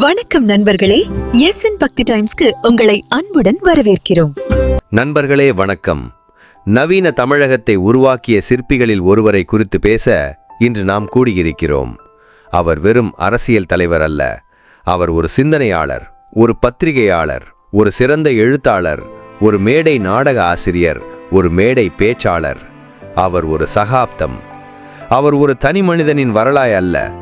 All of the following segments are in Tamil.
வணக்கம் நண்பர்களே. எஸ் என் பக்தி டைம்ஸ்க்கு உங்களை அன்புடன் வரவேற்கிறோம். நண்பர்களே வணக்கம். நவீன தமிழகத்தை உருவாக்கிய சிற்பிகளில் ஒருவரை குறித்து பேச இன்று நாம் கூடியிருக்கிறோம். அவர் வெறும் அரசியல் தலைவர் அல்ல. அவர் ஒரு சிந்தனையாளர் ஒரு பத்திரிகையாளர் ஒரு சிறந்த எழுத்தாளர் ஒரு மேடை நாடக ஆசிரியர் ஒரு மேடை பேச்சாளர். அவர் ஒரு சகாப்தம். அவர் ஒரு தனி மனிதனின் வரலாய் அல்ல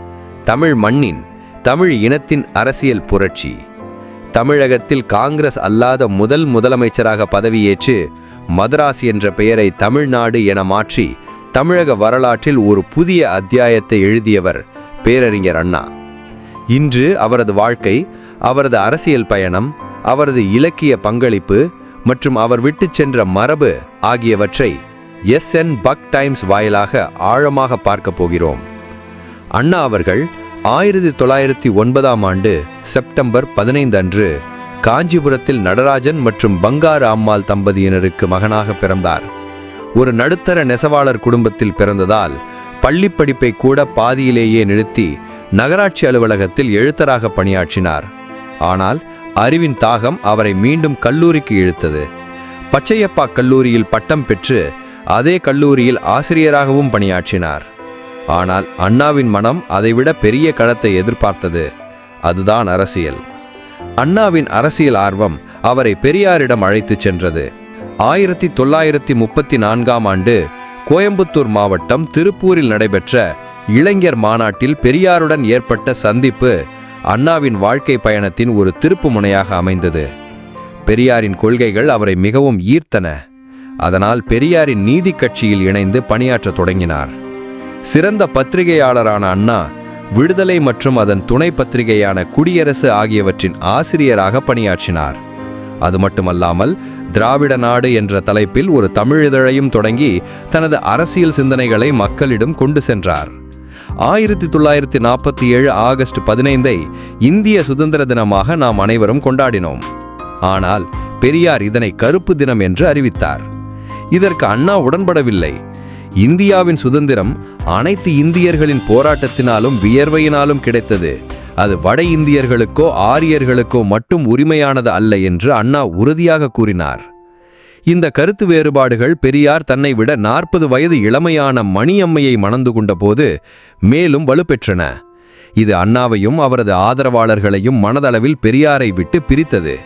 தமிழ் மண்ணின் தமிழ் இனத்தின் அரசியல் புரட்சி. தமிழகத்தில் காங்கிரஸ் அல்லாத முதல் முதலமைச்சராக பதவியேற்று மதராஸ் என்ற பெயரை தமிழ்நாடு என மாற்றி தமிழக வரலாற்றில் ஒரு புதிய அத்தியாயத்தை எழுதியவர் பேரறிஞர் அண்ணா. இன்று அவரது வாழ்க்கை அவரது அரசியல் பயணம் அவரது இலக்கிய பங்களிப்பு மற்றும் அவர் விட்டுச் சென்ற மரபு ஆகியவற்றை எஸ் என் பக் டைம்ஸ் வாயிலாக ஆழமாக பார்க்கப் போகிறோம். அண்ணா அவர்கள் ஆயிரத்தி தொள்ளாயிரத்தி ஒன்பதாம் ஆண்டு செப்டம்பர் பதினைந்து அன்று காஞ்சிபுரத்தில் நடராஜன் மற்றும் பங்காரு அம்மாள் தம்பதியினருக்கு மகனாக பிறந்தார். ஒரு நடுத்தர நெசவாளர் குடும்பத்தில் பிறந்ததால் பள்ளி படிப்பை கூட பாதியிலேயே நிறுத்தி நகராட்சி அலுவலகத்தில் எழுத்தராக பணியாற்றினார். ஆனால் அறிவின் தாகம் அவரை மீண்டும் கல்லூரிக்கு இழுத்தது. பச்சையப்பா கல்லூரியில் பட்டம் பெற்று அதே கல்லூரியில் ஆசிரியராகவும் பணியாற்றினார். ஆனால் அண்ணாவின் மனம் அதைவிட பெரிய களத்தை எதிர்பார்த்தது. அதுதான் அரசியல். அண்ணாவின் அரசியல் ஆர்வம் அவரை பெரியாரிடம் அழைத்துச் சென்றது. ஆயிரத்தி தொள்ளாயிரத்தி முப்பத்தி நான்காம் ஆண்டு கோயம்புத்தூர் மாவட்டம் திருப்பூரில் நடைபெற்ற இளைஞர் மாநாட்டில் பெரியாருடன் ஏற்பட்ட சந்திப்பு அண்ணாவின் வாழ்க்கை பயணத்தின் ஒரு திருப்பு முனையாக அமைந்தது. பெரியாரின் கொள்கைகள் அவரை மிகவும் ஈர்த்தன. அதனால் பெரியாரின் நீதி கட்சியில் இணைந்து பணியாற்றத் தொடங்கினார். சிறந்த பத்திரிகையாளரான அண்ணா விடுதலை மற்றும் அதன் துணை பத்திரிகையான குடியரசு ஆகியவற்றின் ஆசிரியராக பணியாற்றினார். அது மட்டுமல்லாமல் திராவிட நாடு என்ற தலைப்பில் ஒரு தமிழிதழையும் தொடங்கி தனது அரசியல் சிந்தனைகளை மக்களிடம் கொண்டு சென்றார். ஆயிரத்தி தொள்ளாயிரத்தி நாற்பத்தி ஏழு ஆகஸ்ட் பதினைந்தை இந்திய சுதந்திர தினமாக நாம் அனைவரும் கொண்டாடினோம். ஆனால் பெரியார் இதனை கருப்பு தினம் என்று அறிவித்தார். இதற்கு அண்ணா உடன்படவில்லை. இந்தியாவின் சுதந்திரம் அனைத்து இந்தியர்களின் போராட்டத்தினாலும் வியர்வையினாலும் கிடைத்தது. அது வட இந்தியர்களுக்கோ ஆரியர்களுக்கோ மட்டும் உரிமையானது அல்ல என்று அண்ணா உறுதியாக கூறினார். இந்த கருத்து வேறுபாடுகள் பெரியார் தன்னை விட நாற்பது வயது இளமையான மணியம்மையை மணந்து கொண்டபோது மேலும் வலுப்பெற்றன. இது அண்ணாவையும் அவரது ஆதரவாளர்களையும் மனதளவில் பெரியாரை விட்டு பிரித்தது.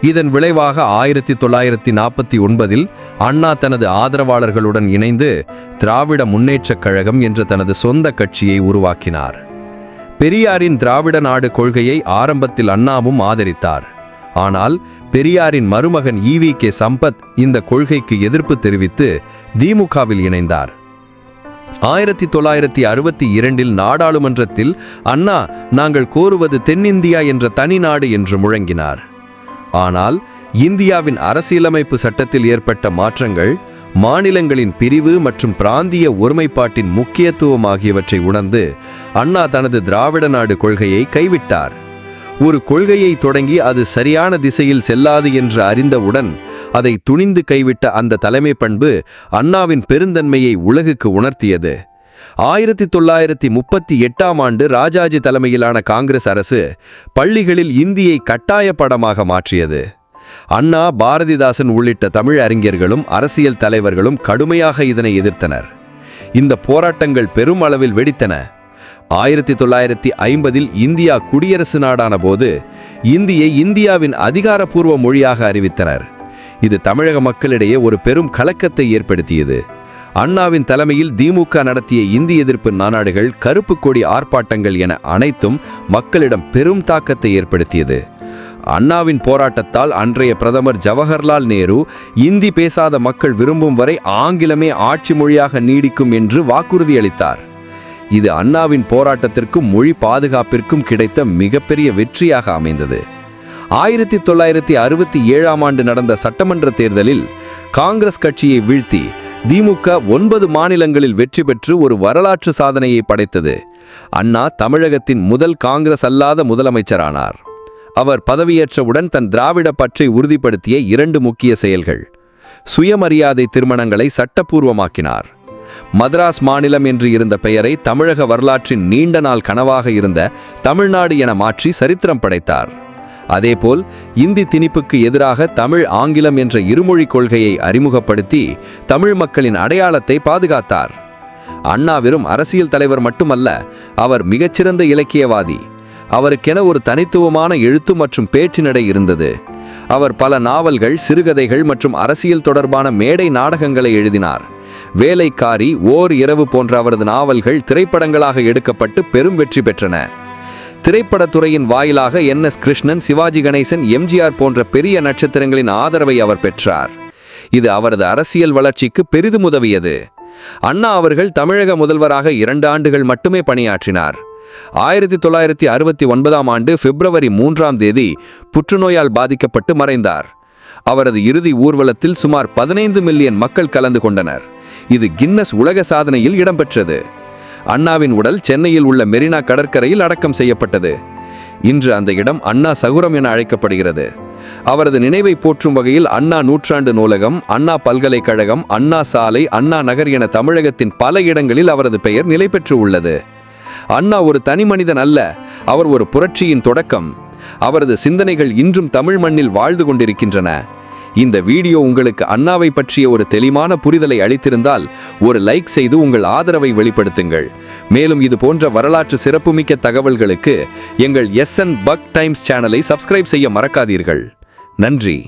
இதன் விளைவாக ஆயிரத்தி தொள்ளாயிரத்தி நாற்பத்தி ஒன்பதில் அண்ணா தனது ஆதரவாளர்களுடன் இணைந்து திராவிட முன்னேற்றக் கழகம் என்ற தனது சொந்த கட்சியை உருவாக்கினார். பெரியாரின் திராவிட நாடு கொள்கையை ஆரம்பத்தில் அண்ணாவும் ஆதரித்தார். ஆனால் பெரியாரின் மருமகன் ஈவி கே சம்பத் இந்த கொள்கைக்கு எதிர்ப்பு தெரிவித்து திமுகவில் இணைந்தார். ஆயிரத்தி தொள்ளாயிரத்தி அறுபத்தி இரண்டில் நாடாளுமன்றத்தில் அண்ணா நாங்கள் கோருவது தென்னிந்தியா என்ற தனி நாடு என்று முழங்கினார். ஆனால் இந்தியாவின் அரசியலமைப்பு சட்டத்தில் ஏற்பட்ட மாற்றங்கள் மாநிலங்களின் பிரிவு மற்றும் பிராந்திய ஒருமைப்பாட்டின் முக்கியத்துவம் ஆகியவற்றை உணர்ந்து அண்ணா தனது திராவிட நாடு கொள்கையை கைவிட்டார். ஒரு கொள்கையை தொடங்கி அது சரியான திசையில் செல்லாது என்று அறிந்தவுடன் அதை துணிந்து கைவிட்ட அந்த தலைமை பண்பு அண்ணாவின் பெருந்தன்மையை உலகுக்கு உணர்த்தியது. ஆயிரத்தி தொள்ளாயிரத்தி முப்பத்தி எட்டாம் ஆண்டு ராஜாஜி தலைமையிலான காங்கிரஸ் அரசு பள்ளிகளில் இந்தியை கட்டாய படமாக மாற்றியது. அண்ணா பாரதிதாசன் உள்ளிட்ட தமிழ் அறிஞர்களும் அரசியல் தலைவர்களும் கடுமையாக இதனை எதிர்த்தனர். இந்த போராட்டங்கள் பெரும் அளவில் வெடித்தன. ஆயிரத்தி தொள்ளாயிரத்தி ஐம்பதில் இந்தியா குடியரசு நாடான போது இந்தியை இந்தியாவின் அதிகாரப்பூர்வ மொழியாக அறிவித்தனர். இது தமிழக மக்களிடையே ஒரு பெரும் கலக்கத்தை ஏற்படுத்தியது. அண்ணாவின் தலைமையில் திமுக நடத்திய இந்தி எதிர்ப்பு நாநாடுகள் கருப்பு கொடி ஆர்ப்பாட்டங்கள் என அனைத்தும் மக்களிடம் பெரும் தாக்கத்தை ஏற்படுத்தியது. அண்ணாவின் போராட்டத்தால் அன்றைய பிரதமர் ஜவஹர்லால் நேரு இந்தி பேசாத மக்கள் விரும்பும் வரை ஆங்கிலமே ஆட்சி மொழியாக நீடிக்கும் என்று வாக்குறுதியளித்தார் இது அண்ணாவின் போராட்டத்திற்கும் மொழி பாதுகாப்பிற்கும் கிடைத்த மிகப்பெரிய வெற்றியாக அமைந்தது. ஆயிரத்தி தொள்ளாயிரத்தி அறுபத்தி ஏழாம் ஆண்டு நடந்த சட்டமன்ற தேர்தலில் காங்கிரஸ் கட்சியை வீழ்த்தி திமுக ஒன்பது மாநிலங்களில் வெற்றி பெற்று ஒரு வரலாற்று சாதனையை படைத்தது. அண்ணா தமிழகத்தின் முதல் காங்கிரஸ் அல்லாத முதலமைச்சரானார். அவர் பதவியேற்றவுடன் தன் திராவிட பற்றை உறுதிப்படுத்திய இரண்டு முக்கிய செயல்கள். சுயமரியாதை திருமணங்களை சட்டப்பூர்வமாக்கினார். மதராஸ் மாநிலம் என்று இருந்த பெயரை தமிழக வரலாற்றின் நீண்ட நாள் கனவாக இருந்த தமிழ்நாடு என மாற்றி சரித்திரம் படைத்தார். அதேபோல் இந்தி திணிப்புக்கு எதிராக தமிழ் ஆங்கிலம் என்ற இருமொழிக் கொள்கையை அறிமுகப்படுத்தி தமிழ் மக்களின் அடையாளத்தை பாதுகாத்தார். அண்ணா வெறும் அரசியல் தலைவர் மட்டுமல்ல அவர் மிகச்சிறந்த இலக்கியவாதி. அவருக்கென ஒரு தனித்துவமான எழுத்து மற்றும் பேச்சு நடை இருந்தது. அவர் பல நாவல்கள் சிறுகதைகள் மற்றும் அரசியல் தொடர்பான மேடை நாடகங்களை எழுதினார். வேலைக்காரி ஓர் இரவு போன்ற அவரது நாவல்கள் திரைப்படங்களாக எடுக்கப்பட்டு பெரும் வெற்றி பெற்றன. திரைப்படத்துறையின் வாயிலாக N S Krishnan Sivaji Ganesan MGR போன்ற பெரிய நட்சத்திரங்களின் ஆதரவை அவர் பெற்றார். இது அவரது அரசியல் வளர்ச்சிக்கு பெரிதும் உதவியது. அண்ணா அவர்கள் தமிழக முதல்வராக இரண்டு ஆண்டுகள் மட்டுமே பணியாற்றினார். ஆயிரத்தி தொள்ளாயிரத்தி அறுபத்தி ஒன்பதாம் ஆண்டு பிப்ரவரி மூன்றாம் தேதி புற்றுநோயால் பாதிக்கப்பட்டு மறைந்தார். அவரது இறுதி ஊர்வலத்தில் சுமார் பதினைந்து மில்லியன் மக்கள் கலந்து கொண்டனர். இது கின்னஸ் உலக சாதனையில் இடம்பெற்றது. அண்ணாவின் உடல் சென்னையில் உள்ள மெரினா கடற்கரையில் அடக்கம் செய்யப்பட்டது. இன்று அந்த இடம் அண்ணா சகுரம் என அழைக்கப்படுகிறது. அவரது நினைவை போற்றும் வகையில் அண்ணா நூற்றாண்டு நூலகம் அண்ணா பல்கலைக்கழகம் அண்ணா சாலை அண்ணா நகர் என தமிழகத்தின் பல இடங்களில் அவரது பெயர் நிலை பெற்று உள்ளது. அண்ணா ஒரு தனி மனிதன் அல்ல அவர் ஒரு புரட்சியின் தொடக்கம். அவரது சிந்தனைகள் இன்றும் தமிழ் மண்ணில் வாழ்ந்து கொண்டிருக்கின்றன. இந்த வீடியோ உங்களுக்கு அண்ணாவை பற்றிய ஒரு தெளிவான புரிதலை அளித்திருந்தால் ஒரு லைக் செய்து உங்கள் ஆதரவை வெளிப்படுத்துங்கள். மேலும் இது போன்ற வரலாற்று சிறப்புமிக்க தகவல்களுக்கு எங்கள் எஸ்என் பக் டைம்ஸ் சேனலை சப்ஸ்கிரைப் செய்ய மறக்காதீர்கள். நன்றி.